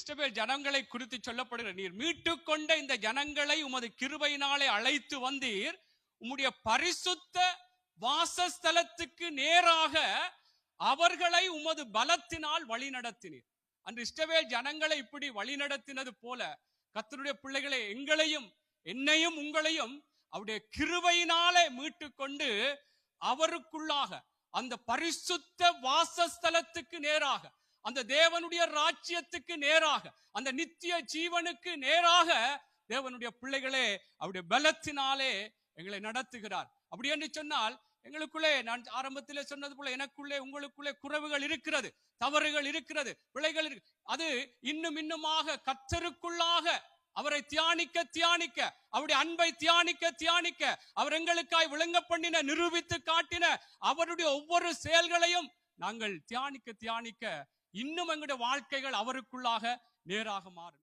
இஸ்ரவேல் ஜனங்களை குறித்து சொல்லப்படுகிற நீர். மீட்டு கொண்ட இந்த ஜனங்களை உமது கிருபையினாலே அழைத்து வந்தீர். உம்முடைய பரிசுத்த வாசஸ்தலத்துக்கு நேராக அவர்களை உமது பலத்தினால் வழி நடத்தினீர். அன்று இஷ்டவேல் ஜனங்களை இப்படி வழி நடத்தினது போல கத்தருடைய பிள்ளைகளை எங்களையும் என்னையும் உங்களையும் அவருடைய கிருவையினாலே மீட்டு கொண்டு அவருக்குள்ளாக அந்த பரிசுத்த வாசஸ்தலத்துக்கு நேராக அந்த தேவனுடைய ராஜ்யத்துக்கு நேராக அந்த நித்திய ஜீவனுக்கு நேராக தேவனுடைய பிள்ளைகளே அவருடைய பலத்தினாலே எங்களை நடத்துகிறார். அப்படி என்று சொன்னால் எங்களுக்குள்ளே நான் ஆரம்பத்திலே சொன்னது போல எனக்குள்ளே உங்களுக்குள்ளே குறைவுகள் இருக்கிறது தவறுகள் இருக்கிறது பிழைகள் இருக்கு. அது இன்னும் இன்னுமாக கத்தருக்குள்ளாக அவரை தியானிக்க தியானிக்க அவருடைய அன்பை தியானிக்க தியானிக்க அவர் எங்களுக்காய் விளங்க பண்ணின நிரூபித்து காட்டின அவருடைய ஒவ்வொரு செயல்களையும் நாங்கள் தியானிக்க தியானிக்க இன்னும் எங்களுடைய வாழ்க்கைகள் அவருக்குள்ளாக நேராக மாறும்.